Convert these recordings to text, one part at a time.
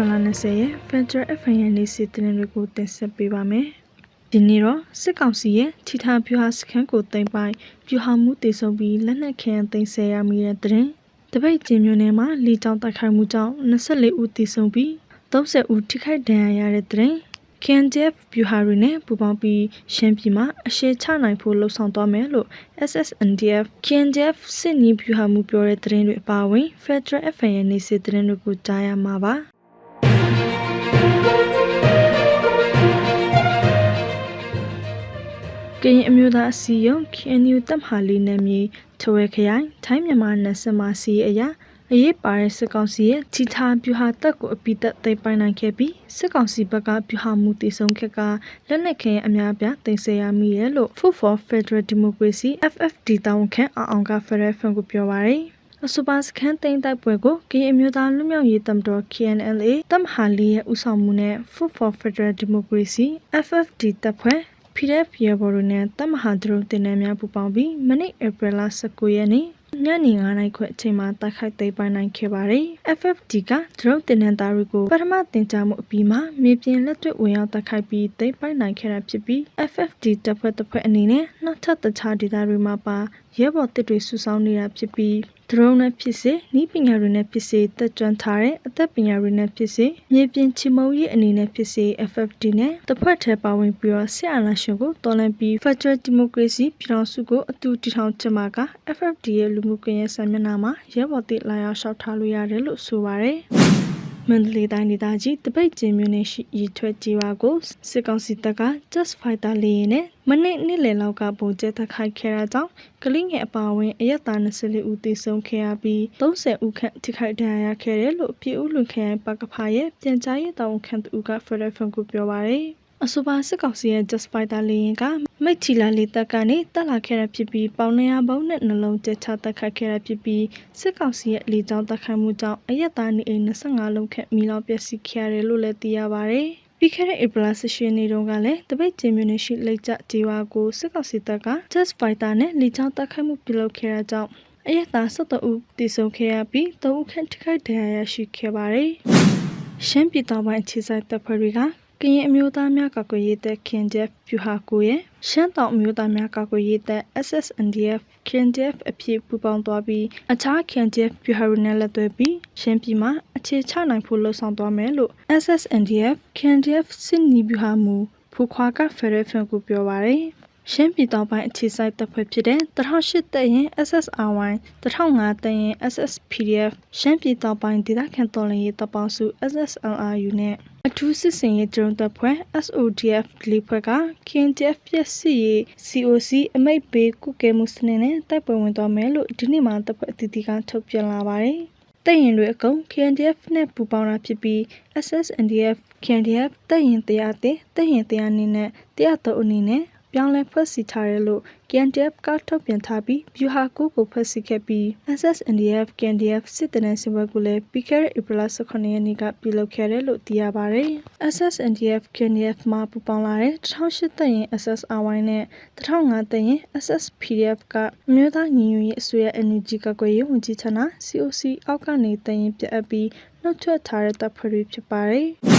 ပလ20ရက် Federal FM ရဲ့နေ့စီသတင်းတွေကိုတင်ဆက်ပေးပါမယ်။ဒီနေ့တော့စစ်ကောင်စီရဲ့ထိထာပြူဟာစခန်းကိုတင်ပိုင်ပြူဟာမှုတည်ဆုံပြီးလက်နက်ခဲယမ်းသိမ်းဆည်းရမိတဲ့သတင်း။တပိတ်ကျင်းမျိုးနယ်မှာလီကြောင်တိုက်ခိုက်မှုကြောင့်24ဦးတည်ဆုံပြီး30ဦးထိခိုက်ဒဏ်ရာရတဲ့သတင်း။ KNDF ဗျူဟာတွေနဲ့ပူးပေါင်းပြီးရှမ်းပြည်မှာအရှေ့ချနိုင်ဖို့လှုံ့ဆော်သွားမယ်လို့ SSNDF KNDF စစ်နီးဗျူဟာမှုပြောတဲ့သတင်းတွေအပါအဝင် Federal FM ရဲ့နေစစ်သတင်းတွေကိုကြားရမှာပါ ကရင်အမျိုးသားအစည်းအရုံး KNU တပ်မဟာလေးနယ်မြေထဝဲခရိုင်ထိုင်းမြန်မာနယ်စပ်မှာစီအရာအရေးပါတဲ့စစ်ကောင်စီရဲ့ချီထာပြူဟာတပ်ကိုအပိသက်သိမ်းပိုင်နိုင်ခဲ့ပြီးစစ်ကောင်စီဘက်ကပြူဟာမှုတည်ဆုံခက်ကလက်နက်ခဲအများပြတင်ဆက်ရမိတယ်လို့ Food for Federal Democracy FFD တောင်းခံအောင်က Federal Fund ကိုပြောပါရယ်အဆိုပါစခန်းသိမ်းတိုက်ပွဲကိုကရင်အမျိုးသားလူမျိုးရေးတမတော် KNLA တမဟာလီရဲ့ဦးဆောင်မှုနဲ့ Food for Federal Democracy FFD တပ်ဖွဲ့ PDF ရေဘော်တို့နဲ့တမဟာဒရုန်းတင်နန်းများပူးပေါင်းပြီးမနေ့ဧပြီလ19ရက်နေ့ညနေ9နာရီခွဲအချိန်မှာတိုက်ခိုက်သိမ်းပိုင်နိုင်ခဲ့ပါတယ်။ FFD ကဒရုန်းတင်နန်းသားတွေကိုပထမတင်ကြားမှုအပြီးမှာမြေပြင်လက်တွေ့ဝင်ရောက်တိုက်ခိုက်ပြီးသိမ်းပိုင်နိုင်ခဲ့တာဖြစ်ပြီး FFD တပ်ဖွဲ့တပ်ဖွဲ့အနေနဲ့နောက်ထပ်တခြားဒေသတွေမှာပါရဲဘော်တစ်တွေစုဆောင်းနေတာဖြစ်ပြီး ဒရုန်းနဲ့ဖြစ်စေဤပညာတွေနဲ့ဖြစ်စေတက်ကြွထားတဲ့အသက်ပညာတွေနဲ့ဖြစ်စေမြေပြင်ချီမုံရေးအနေနဲ့ဖြစ်စေ FFD နဲ့တပ်ဖွဲ့ထဲပါဝင်ပြီးတော့ဆရာလာရှင်ကိုတော်လှန်ပြီး Federal Democracy ပြည်ထောင်စုကိုအတူတည်ထောင်ချမှာက FFD ရဲ့လူမှုကွန်ရက်စာမျက်နှာမှာရဲဘော်တစ်လာရောက်လျှောက်ထားလို့ရတယ်လို့ဆိုပါရယ် မန္တလေးတိုင်းဒေသကြီးတပိတ်ကျင်းမြို့နယ်ရှိရီထွက်ကြီးဝါကိုစစ်ကောင်စီတပ်က Just Fighter လေယာဉ်နဲ့မနေ့နေ့လယ်လောက်ကပုံကျဲတက်ခိုက်ခဲ့တာကြောင့်ကလင်းငယ်အပါအဝင်အရက်သား24ဦးသေဆုံးခဲ့ရပြီး30ဦးခန့်ထိခိုက်ဒဏ်ရာရခဲ့တယ်လို့ပြည်ဦးလွန်ခရိုင်ပကဖာရဲ့ပြန်ကြားရေးတာဝန်ခံသူက Federal Fund ကိုပြောပါရယ် အဆိုပါစစ်ကောင်စီရဲ့ Just Fighter လေယာဉ်ကမိတ်ချီလာလေတပ်ကနေတက်လာခဲ့တာဖြစ်ပြီးပေါင်နေရဘုံနဲ့နှလုံးကျချတက်ခတ်ခဲ့တာဖြစ်ပြီးစစ်ကောင်စီရဲ့လေကြောင်းတက်ခတ်မှုကြောင့်အရက်သားနေအိမ်25လုံးခန့်မိလောင်ပျက်စီးခဲ့ရတယ်လို့လည်းသိရပါဗျ။ပြီးခဲ့တဲ့ဧပြီလ18ရက်နေ့တုန်းကလည်းတပိတ်ကျင်းမြို့နယ်ရှိလက်ကျကြေးဝါကိုစစ်ကောင်စီတပ်က Just Fighter နဲ့လေကြောင်းတက်ခတ်မှုပြုလုပ်ခဲ့တာကြောင့်အရက်သား17ဦးတည်ဆုံခဲ့ရပြီး3ဦးခန့်ထိခိုက်ဒဏ်ရာရရှိခဲ့ပါတယ်။ရှမ်းပြည်တောင်ပိုင်းအခြေစိုက်တပ်ဖွဲ့တွေက ကရင်အမျိုးသားများကာကွယ်ရေးတပ် KNDF ပြူဟာကိုရဲ့ရှမ်းတောင်အမျိုးသားများကာကွယ်ရေးတပ် SSNDF KNDF အဖြစ်ပူးပေါင်းသွားပြီးအခြား KNDF ပြူဟာတွေနဲ့လက်တွဲပြီးရှမ်းပြည်မှာအခြေချနိုင်ဖို့လှုံ့ဆော်သွားမယ်လို့ SSNDF KNDF စစ်နီးပြူဟာမူဖူခွာကဖရဲဖန်ကိုပြောပါရယ် ရှမ်းပြည်တောင်ပိုင်းအခြေစိုက်တပ်ဖွဲ့ဖြစ်တဲ့1008တပ်ရင် SSRY 1005တပ်ရင် SSPDF ရှမ်းပြည်တောင်ပိုင်းဒေသခံတော်လှန်ရေးတပ်ပေါင်းစု SSLRU နဲ့အထူးစစ်စင်ရေးဒရုန်းတပ်ဖွဲ့ SODF လေးဖွဲ့က KNDF ပြက်စီရေး COC အမိတ်ပေးကုကဲမှုစနစ်နဲ့တိုက်ပွဲဝင်သွားမယ်လို့ဒီနေ့မှတပ်ဖွဲ့အသီးသီးကထုတ်ပြန်လာပါတယ်။တပ်ရင်တွေအကုန် KNDF နဲ့ပူးပေါင်းတာဖြစ်ပြီး SSNDF KNDF တပ်ရင်တရားတဲ့တပ်ရင်တရားနေနဲ့တရားတော်အနေနဲ့ ပြောင်းလဲဖွဲ့စည်းထားတယ်လို့ KNDF ကထုတ်ပြန်ထားပြီးဗျူဟာကိုကိုဖွဲ့စည်းခဲ့ပြီး SSNDF KNDF စစ်တနန်းစပွဲကိုလည်းပြီးခဲ့တဲ့ဧပြီလ18ရက်နေ့ကပြုလုပ်ခဲ့တယ်လို့သိရပါတယ်။ SSNDF KNDF မှာပူးပေါင်းလာတဲ့1008တပ်ရင် SSRY နဲ့1005တပ်ရင် SSPDF ကအမျိုးသားညီညွတ်ရေးအစိုးရ NUG ကကွယ်ရေးဝန်ကြီးဌာန COC အောက်ကနေတပ်ရင်ပြအပ်ပြီးနှုတ်ထွက်ထားတဲ့တပ်ဖွဲ့တွေဖြစ်ပါတယ်။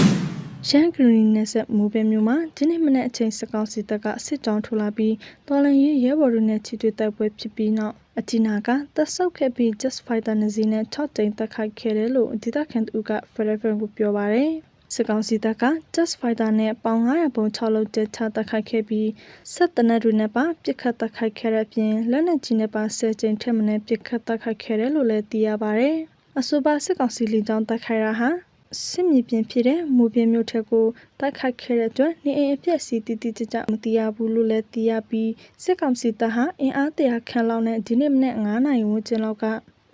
ရှမ်းကရီနယ်ဆက်မူပဲမြို့မှာဒီနေ့မနေ့အချိန်စကောင်းစီတပ်ကစစ်ကြောင်းထိုးလာပြီးတော်လန်ရေးရဲဘော်တို့နဲ့ချီတွေ့တိုက်ပွဲဖြစ်ပြီးနောက်အတီနာကတပ်ဆုပ်ခဲ့ပြီး Just Fighter နစီနဲ့6တိမ်တက်ခိုက်ခဲ့တယ်လို့ဒေသခံတူက Federal ကိုပြောပါရယ်စစ်ကောင်စီတပ်က Just Fighter နဲ့ပေါင်900ပုံ6လုံးတက်ချတက်ခိုက်ခဲ့ပြီးဆက်တနက်တွေနဲ့ပါပစ်ခတ်တက်ခိုက်ခဲ့တဲ့အပြင်လက်နက်ကြီးနဲ့ပါ10ကြိမ်ထက်မနည်းပစ်ခတ်တက်ခိုက်ခဲ့တယ်လို့လည်းသိရပါရယ်အဆိုပါစစ်ကောင်စီလင်းကြောင်းတက်ခိုက်တာဟာ စစ်မြေပြင်ဖြစ်တဲ့မူပြင်းမြို့ထက်ကိုတိုက်ခိုက်ခဲ့တဲ့အတွက်နေအိမ်အပြက်စီတီတီကြကြမသိရဘူးလို့လည်းသိရပြီးစစ်ကောင်စီတပ်ဟာအင်အားတရာခန့်လောက်နဲ့ဒီနေ့မနေ့9နာရီဝန်းကျင်လောက်က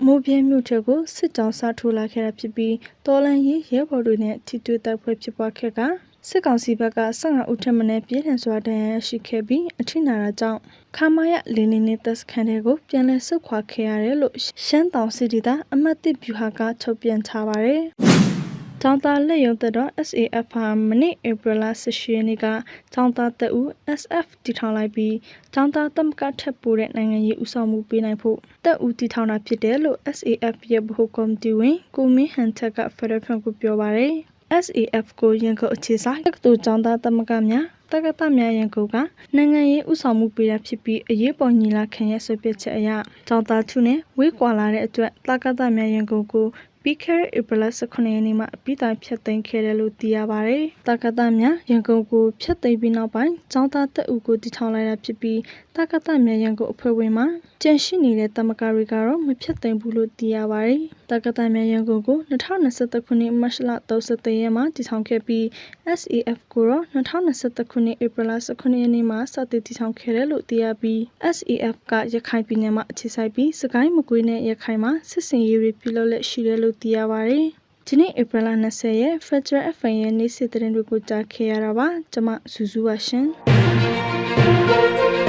မိုးပြင်းမြို့ထက်ကိုစစ်ကြောင်းစားထိုးလာခဲ့တာဖြစ်ပြီးတော်လန်ရေးရဲဘော်တွေနဲ့ထိတွေ့တိုက်ပွဲဖြစ်ပွားခဲ့ကစစ်ကောင်စီဘက်က15ဦးထက်မနည်းပြည်ထန်စွာတန်ရရှိခဲ့ပြီးအထိနာတာကြောင့်ခမာရလင်းနေနေတပ်စခန်းတွေကိုပြန်လည်ဆုတ်ခွာခဲ့ရတယ်လို့ရှမ်းတောင်စစ်ဒေသအမတ်တစ်ဗျူဟာကထုတ်ပြန်ထားပါတယ်။ ကျောင်းသားလက်ရုံသက်တော် SAF ဟာမနေ့ဧပြီလ18ရက်နေ့ကကျောင်းသားတပ်ဦး SF တည်ထောင်လိုက်ပြီးကျောင်းသားသမကထက်ပိုတဲ့နိုင်ငံရေးဥဆောင်မှုပေးနိုင်ဖို့တပ်ဦးတည်ထောင်တာဖြစ်တယ်လို့ SAF ရဲ့ဗဟိုကော်မတီဝင်ကိုမင်းဟန်ချက်က Federal Front ကိုပြောပါရယ် SAF ကိုရန်ကုန်အခြေဆိုင်တက္ကသိုလ်ကျောင်းသားသမဂ္ဂများတက္ကသများရန်ကုန်ကနိုင်ငံရေးဥဆောင်မှုပေးတာဖြစ်ပြီးအရေးပေါ်ညီလာခံရဲ့ဆွေးပြချက်အရကျောင်းသားထုနဲ့ဝေးကွာလာတဲ့အတွက်တက္ကသများရန်ကုန်ကို ပြီးခဲ့တဲ့ဧပြီလ18ရက်နေ့မှာအပြီးတိုင်ဖျက်သိမ်းခဲ့တယ်လို့သိရပါတယ်။တက္ကသများရန်ကုန်ကိုဖျက်သိမ်းပြီးနောက်ပိုင်းကျောင်းသားတပ်ဦးကိုတည်ထောင်လိုက်တာဖြစ်ပြီး တက္ကသများရန်ကုန်အဖွဲ့ဝင်မှာကျန်ရှိနေတဲ့တမကတွေကတော့မဖျက်သိမ်းဘူးလို့သိရပါတယ်။တက္ကသများရန်ကုန်ကို2023ခုနှစ်မတ်လ31ရက်မှာတည်ထောင်ခဲ့ပြီး SAF ကိုတော့2023ခုနှစ်ဧပြီလ18ရက်နေ့မှာစတင်တည်ထောင်ခဲ့တယ်လို့သိရပြီး SAF ကရခိုင်ပြည်နယ်မှာအခြေစိုက်ပြီးစကိုင်းမကွေးနဲ့ရခိုင်မှာစစ်စင်ရေးတွေပြုလုပ်လက်ရှိတယ်လို့သိရပါတယ်။ဒီနေ့ဧပြီလ20ရက် Federal FM ရဲ့နေ့စစ်သတင်းတွေကိုကြားခဲ့ရတာပါကျွန်မစူးစူးပါရှင်။